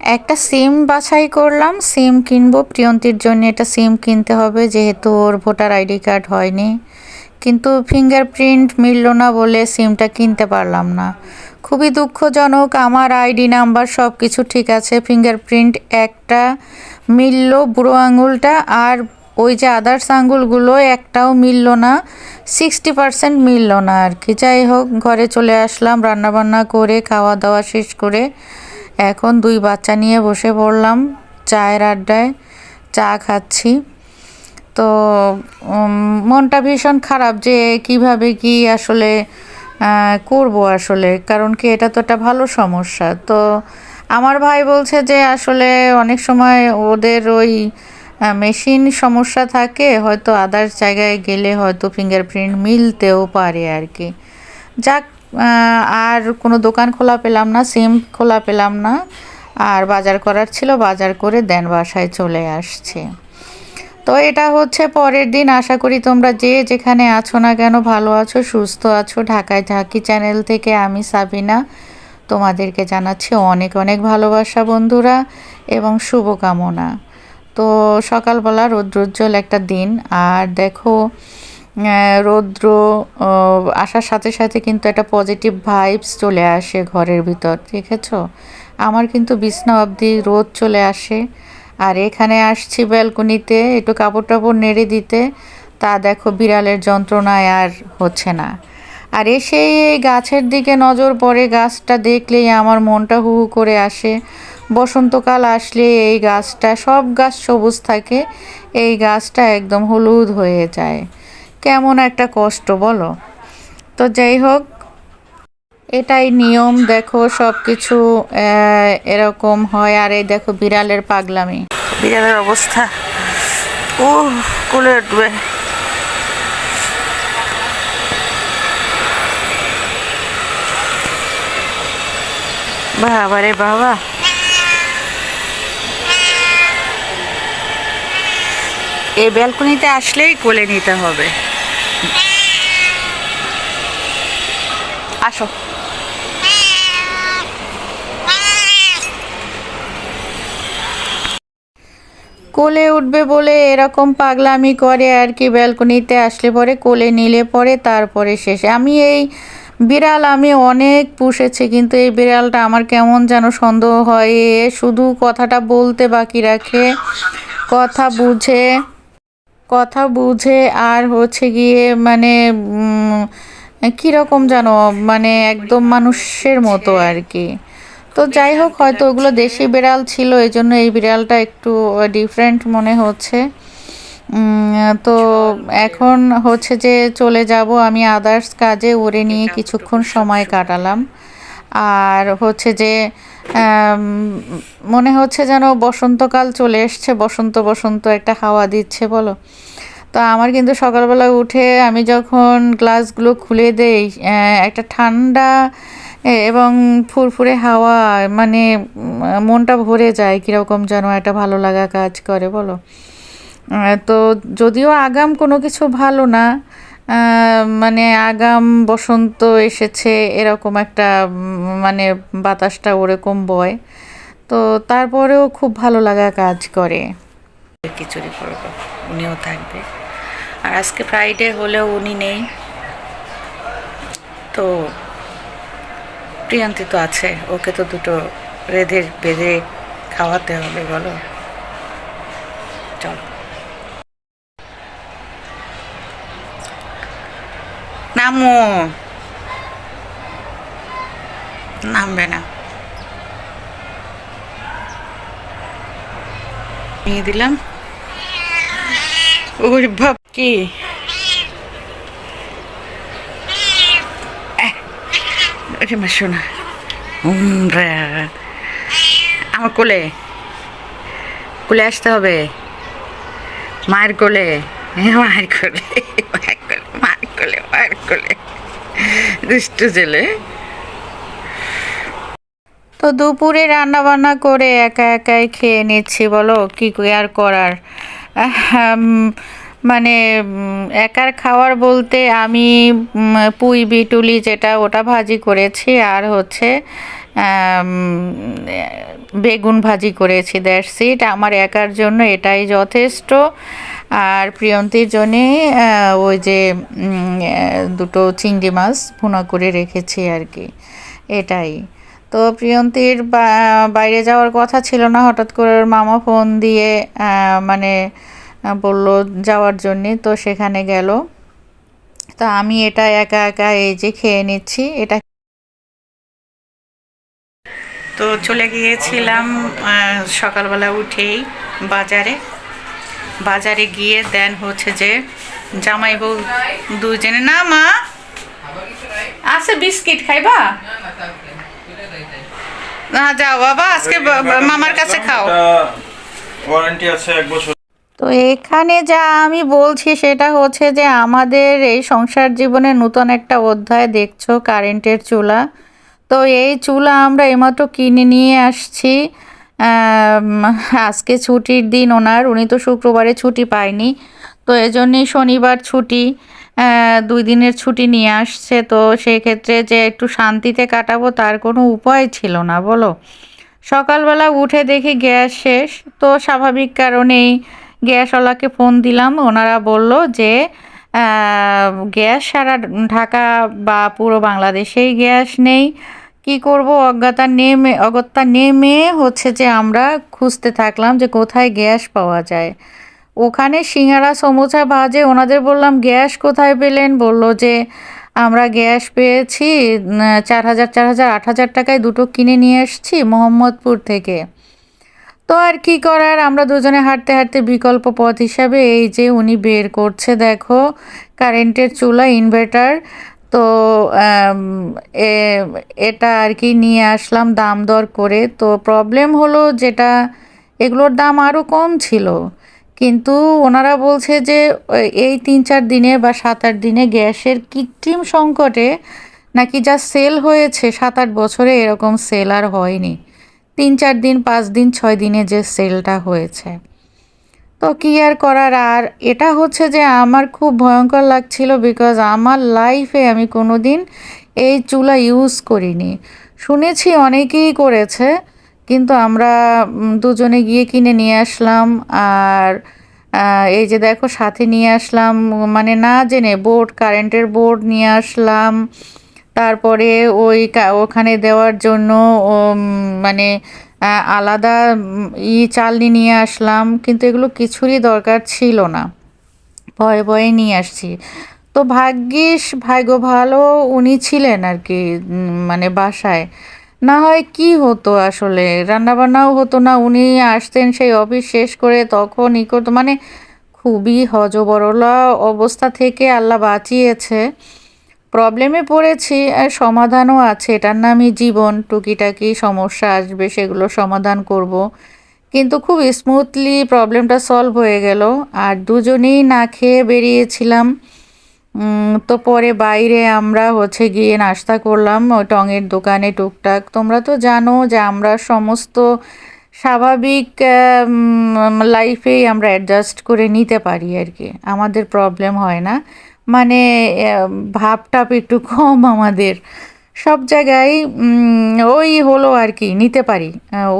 একটা সিম বাছাই করলাম, সিম কিনবো। প্রিয়ন্তীর জন্য এটা সিম কিনতে হবে, যেহেতু ওর ভোটার আইডি কার্ড হয়নি। কিন্তু ফিঙ্গারপ্রিন্ট মিলল না বলে সিমটা কিনতে পারলাম না। খুবই দুঃখজনক, আমার আইডি নাম্বার সব কিছু ঠিক আছে, ফিঙ্গারপ্রিন্ট একটা মিলল বুড়ো আঙুলটা, আর ওই যে আদার্স আঙ্গুলগুলো একটাও মিলল না সিক্সটি পার্সেন্ট মিলল না আর কি। যাই হোক, ঘরে চলে আসলাম, রান্নাবান্না করে, খাওয়া দাওয়া শেষ করে এখন দুই বাচ্চা নিয়ে বসে পড়লাম, চায়ের আড্ডায় চা খাচ্ছি। তো মনটা ভীষণ খারাপ যে কীভাবে কি আসলে করব আসলে, কারণ কি এটা তো একটা ভালো সমস্যা। তো আমার ভাই বলছে যে আসলে অনেক সময় ওদের ওই মেশিন সমস্যা থাকে, হয়তো আদার্স জায়গায় গেলে হয়তো ফিঙ্গারপ্রিন্ট মিলতেও পারে আর কি। যাক আর কোনো দোকান খোলা পেলাম না, সিম খোলা পেলাম না। আর বাজার করার ছিল, বাজার করে দেন বাসায় চলে আসছে। তো এটা হচ্ছে পরের দিন। আশা করি তোমরা যে যেখানে আছো না কেন, ভালো আছো, সুস্থ আছো। ঢাকায় ঝাঁকি চ্যানেল থেকে আমি সাবিনা। তোমাদেরকে জানাচ্ছি অনেক অনেক ভালোবাসা বন্ধুরা এবং শুভকামনা। তো সকালবেলা রৌদ্রোজ্জ্বল একটা দিন। আর দেখো রৌদ্র আসার সাথে সাথে কিন্তু একটা পজিটিভ ভাইবস চলে আসে ঘরের ভিতর, দেখেছ? আমার কিন্তু বিছনা অবধি রোদ চলে আসে। আর এখানে আসছি ব্যালকনিতে একটু কাপড় টাপড় নেড়ে দিতে, তা দেখো বিড়ালের যন্ত্রণায় আর হচ্ছে না। আর এসেই এই গাছের দিকে নজর পড়ে, গাছটা দেখলেই আমার মনটা হু হু করে আসে। বসন্তকাল আসলে এই গাছটা, সব গাছ সবুজ থাকে, এই গাছটা একদম হলুদ হয়ে যায়। কেমন একটা কষ্ট, বলো? তো যাই হোক, এটাই নিয়ম, দেখো সব কিছু এরকম হয়। আর এই দেখো বিড়ালের পাগলামি। বিড়ালের অবস্থা। ও কোলে উঠবে। বাবা রে বাবা। এই ব্যালকনিতে আসলেই কোলে নিতে হবে। আসো। কোলে উঠবে বলে এরকম পাগলামি করে আর কি ব্যালকনিতে আসলে পরে কোলে নিলে পরে তারপরে শেষে। আমি এই বিড়াল আমি অনেক পুষেছি কিন্তু এই বিড়ালটা আমার কেমন যেন সন্দেহ হয়। এ শুধু কথাটা বলতে বাকি রাখে, কথা বুঝে কথা বুঝে আর হচ্ছে গিয়ে মানে কীরকম যেন মানে একদম মানুষের মতো আর কি তো যাই হোক হয়তো ওগুলো দেশি বিড়াল ছিল এই জন্য এই বিড়ালটা একটু ডিফারেন্ট মনে হচ্ছে। তো এখন হচ্ছে যে চলে যাব আমি আদার্স কাজে ওরে নিয়ে কিছুক্ষণ সময় কাটালাম। আর হচ্ছে যে মনে হচ্ছে যেন বসন্তকাল চলে এসছে বসন্ত বসন্ত একটা হাওয়া দিচ্ছে বলো। তো আমার কিন্তু সকালবেলা উঠে আমি যখন গ্লাসগুলো খুলে দেই একটা ঠান্ডা এবং ফুরফুরে হাওয়া মানে মনটা ভরে যায় কীরকম যেন একটা ভালো লাগা কাজ করে, বলো। তো যদিও আগাম কোনো কিছু ভালো না মানে আগাম বসন্ত এসেছে এরকম একটা মানে বাতাসটা ওরকম বয়, তো তারপরেও খুব ভালো লাগা কাজ করে। খিচুড়ি করব, উনিও থাকবে। আর আজকে ফ্রাইডে হলেও উনি নেই। তো প্রিয়ান্তি তো আছে, ওকে তো দুটো রেধে বেঁধে খাওয়াতে হবে, বলো? চলো। নামো। নামবে না। নিয়ে দিলাম। কি? ওরে মা, শোনা। আমার কোলে। কোলে আসতে হবে। মায়ের কোলে। মায়ের কোলে মায়ের কোলে মায়ের কোলে দুষ্টু ছেলে। তো দুপুরে রান্না বান্না করে একা একাই খেয়ে নিচ্ছি, বলো? কি আর করার? মানে একার খাওয়ার বলতে আমি পুঁই, বিটুলি যেটা ওটা ভাজি করেছি আর হচ্ছে বেগুন ভাজি করেছি, দ্যাটস ইট। আমার একার জন্য এটাই যথেষ্ট। আর প্রিয়ন্তীর জন্যে ওই যে দুটো চিংড়ি মাছ ভুনা করে রেখেছি আর কি। এটাই। তো প্রিয়ন্তীর বাইরে যাওয়ার কথা ছিল না। হঠাৎ করে ওর মামা ফোন দিয়ে মানে বলল যাওয়ার জন্যে, তো সেখানে গেল। তো আমি এটা একা একা এই যে খেয়ে নিচ্ছি, এটা তো চলে গিয়েছিলাম সকালবেলা উঠেই বাজারে। বাজারে গিয়ে দেন হচ্ছে যে, জামাই বউ দুজনে না মা, আছে বিস্কিট খাইবা? না যাও বাবা আজকে মামার কাছে খাও। ওয়ারেন্টি আছে এক বছর। তো এখানে যা আমি বলছি সেটা হচ্ছে যে আমাদের এই সংসার জীবনে নতুন একটা অধ্যায় দেখছ কারেন্টের চুলা। তো এই চুলা আমরা এইমাত্র কিনে নিয়ে আসছি। আজকে ছুটির দিন ওনার উনি তো শুক্রবারে ছুটি পায়নি। তো এজন্যই শনিবার ছুটি। দুই দিনের ছুটি নিয়ে আসছে, তো সেই ক্ষেত্রে যে একটু শান্তিতে কাটাবো তার কোনো উপায় ছিল না, বলো? সকালবেলা উঠে দেখি গ্যাস শেষ, তো স্বাভাবিক কারণেই গ্যাসওয়ালাকে ফোন দিলাম। ওনারা বলল যে গ্যাস সারা ঢাকা বা পুরো বাংলাদেশেই গ্যাস নেই। কি করব? অজ্ঞাতা নেমে, অগত্যা নেমে হচ্ছে যে আমরা খুঁজতে থাকলাম যে কোথায় গ্যাস পাওয়া যায়। ওখানে সিঙ্গারা, সমোসা, ভাজে, ওনাদের বললাম, গ্যাস কোথায় পেলেন? বলল যে, আমরা গ্যাস পেয়েছি চার হাজার চার হাজার, আট হাজার টাকায় দুটো কিনে নিয়ে এসেছি মোহাম্মদপুর থেকে। তো আর কি করার? আমরা দুজনে হাঁটতে হাঁটতে বিকল্প পথ হিসাবে এই যে উনি বের করছে, দেখো, কারেন্টের চুলা, ইনভার্টার, তো এটা আর কি নিয়ে আসলাম দাম দর করে। তো প্রবলেম হলো যেটা, এগুলোর দাম আরও কম ছিল। কিন্তু ওনারা বলছে যে এই তিন চার দিনে বা সাত আট দিনে গ্যাসের কৃত্রিম সংকটে নাকি যা সেল হয়েছে, সাত আট বছরে এরকম সেল আর হয়নি। তিন চার দিন, পাঁচ দিন, ছয় দিনে যে সেলটা হয়েছে। তো কী আর করার? আর এটা হচ্ছে যে আমার খুব ভয়ঙ্কর লাগছিল বিকজ আমার লাইফে আমি কোনো দিন এই চুলা ইউজ করিনি। শুনেছি অনেকেই করেছে কিন্তু আমরা দুজনে গিয়ে কিনে নিয়ে আসলাম আর এই যে দেখো সাথে নিয়ে আসলাম মানে না জেনে বোর্ড কারেন্টের বোর্ড নিয়ে আসলাম। তারপরে ওই ওখানে দেওয়ার জন্য মানে আলাদা ই চালনি নিয়ে আসলাম। কিন্তু এগুলো কিছুরই দরকার ছিল না। ভয়ে ভয়ে নিয়ে আসছি। তো ভাগ্যিস, ভাগ্য ভালো উনি ছিলেন আর কি মানে বাসায়। না হয় কি হতো আসলে? রান্নাবান্নাও হতো না, উনি আসতেন সেই অফিস শেষ করে তখন ই করতো মানে খুবই হজবরলা অবস্থা থেকে আল্লাহ বাঁচিয়েছে। প্রবলেমে পড়েছি, আর সমাধানও আছে, এটার নামই জীবন, টুকিটাকি সমস্যা আসবে সেগুলো সমাধান করব। কিন্তু খুব স্মুথলি প্রবলেমটা সলভ হয়ে গেল, আর দুজনেই না খেয়ে বেরিয়েছিলাম। তো পরে বাইরে আমরা হচ্ছে গিয়ে নাস্তা করলাম, ওই টঙের দোকানে টুকটাক। তোমরা তো জানো যে আমরা সমস্ত স্বাভাবিক লাইফেই আমরা অ্যাডজাস্ট করে নিতে পারি আর কি। আমাদের প্রবলেম হয় না। মানে ভাবটাপ একটু কম আমাদের। সব জায়গায় ওই হলো আর কি, নিতে পারি।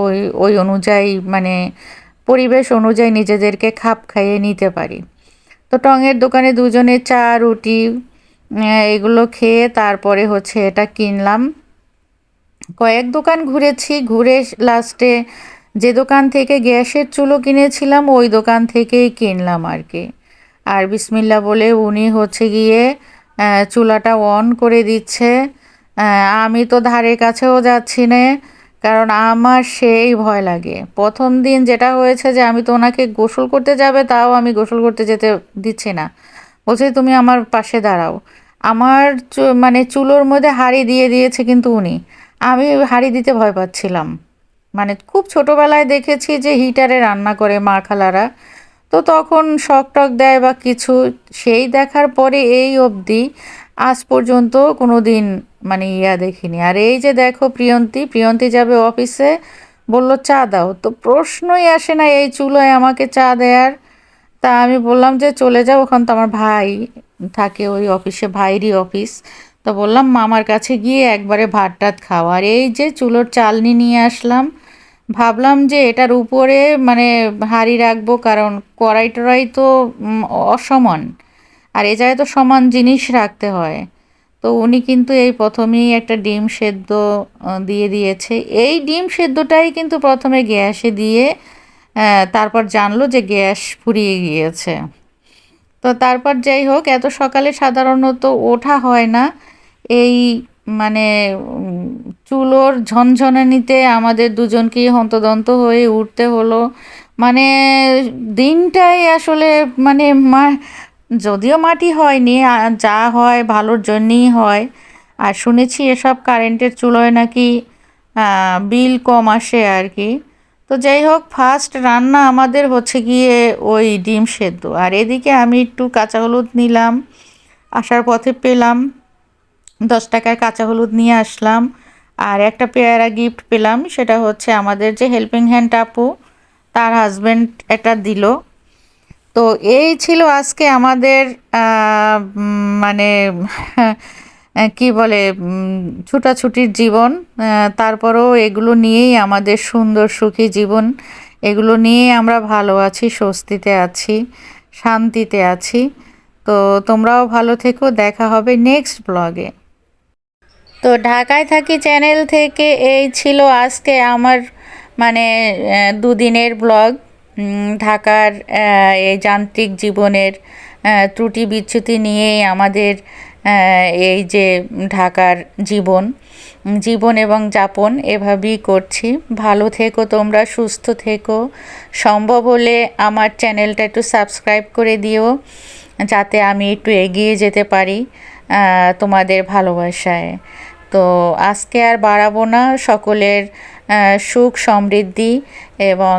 ওই ওই অনুযায়ী মানে পরিবেশ অনুযায়ী নিজেদেরকে খাপ খাইয়ে নিতে পারি। তো টঙের দোকানে দুজনে চা, রুটি এগুলো খেয়ে তারপরে হচ্ছে এটা কিনলাম। কয়েক দোকান ঘুরেছি, ঘুরে লাস্টে যে দোকান থেকে গ্যাসের চুলো কিনেছিলাম, ওই দোকান থেকেই কিনলাম আর কি। আর বিসমিল্লা বলে উনি হচ্ছে গিয়ে চুলাটা অন করে দিচ্ছে। আমি তো ধারে কাছেও যাচ্ছি না কারণ আমার সেই ভয় লাগে। প্রথম দিন যেটা হয়েছে যে আমি তো ওনাকে গোসল করতে যাবে, তাও আমি গোসল করতে যেতে দিচ্ছি না। বলছে, তুমি আমার পাশে দাঁড়াও। আমার মানে চুলোর মধ্যে হাঁড়ি দিয়ে দিয়েছে কিন্তু উনি। আমি হাঁড়ি দিতে ভয় পাচ্ছিলাম। মানে খুব ছোটোবেলায় দেখেছি যে হিটারে রান্না করে মা খালারা। তো তখন শক টক দেয় বা কিছু, সেই দেখার পরে এই অবধি আজ পর্যন্ত কোনো দিন মানে ইয়া দেখিনি। আর এই যে দেখো প্রিয়ন্তি প্রিয়ন্তি যাবে অফিসে, বলল, চা দাও। তো প্রশ্নই আসে না এই চুলোয় আমাকে চা দেয়ার। তা আমি বললাম যে, চলে যাও, ওখান তো আমার ভাই থাকে ওই অফিসে, ভাইরই অফিস। তো বললাম, মামার কাছে গিয়ে একবারে ভাত টাত খাওয়া আর এই যে চুলোর চালনি নিয়ে আসলাম, ভাবলাম যে এটার উপরে মানে হাঁড়ি রাখব, কারণ কড়াই টড়াই তো অসমান। আর এ জায়গায় তো সমান জিনিস রাখতে হয়। তো উনি কিন্তু এই প্রথমেই একটা ডিম সেদ্ধ দিয়ে দিয়েছে। এই ডিম সেদ্ধটাই কিন্তু প্রথমে গ্যাসে দিয়ে তারপর জানলো যে গ্যাস ফুরিয়ে গিয়েছে। তো তারপর যাই হোক, এত সকালে সাধারণত ওঠা হয় না। এই মানে চুলোর ঝনঝনানিতে আমাদের দুজনকেই হন্তদন্ত হয়ে উঠতে হলো। মানে দিনটাই আসলে মানে যদিও মাটি হয়নি যা হয় ভালোর জন্যই হয়। আর শুনেছি এসব কারেন্টের চুলোয় নাকি বিল কম আসে আর কি। তো যাই হোক ফার্স্ট রান্না আমাদের হচ্ছে গিয়ে ওই ডিম সেদ্ধ। আর এদিকে আমি একটু কাঁচা হলুদ নিলাম, আসার পথে পেলাম। দশ টাকার কাঁচা হলুদ নিয়ে আসলাম। আর একটা পেয়ারা গিফট পেলাম, সেটা হচ্ছে আমাদের যে হেল্পিং হ্যান্ড আপু, তার হাজব্যান্ড এটা দিল। তো এই ছিল আজকে আমাদের মানে কি বলে ছুটাছুটির জীবন তারপরেও এগুলো নিয়েই আমাদের সুন্দর সুখী জীবন, এগুলো নিয়েই আমরা ভালো আছি, স্বস্তিতে আছি, শান্তিতে আছি। তো তোমরাও ভালো থেকো, দেখা হবে নেক্সট ব্লগে। তো ঢাকায় থাকি চ্যানেল থেকে, এই ছিল আজকে আমার মানে দুদিনের ব্লগ। ঢাকার এই যান্ত্রিক জীবনের ত্রুটি বিচ্যুতি নিয়েই আমাদের এই যে ঢাকার জীবন জীবন এবং যাপন এভাবেই করছি। ভালো থেকো তোমরা, সুস্থ থেকো। সম্ভব হলে আমার চ্যানেলটা একটু সাবস্ক্রাইব করে দিও, যাতে আমি একটু এগিয়ে যেতে পারি তোমাদের ভালোবাসায়। তো আজকে আর বাড়াবো না, সকলের সুখ সমৃদ্ধি এবং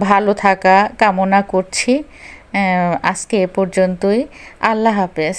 ভালো থাকা কামনা করছি। আজকে এ পর্যন্তই। আল্লাহ হাফেজ।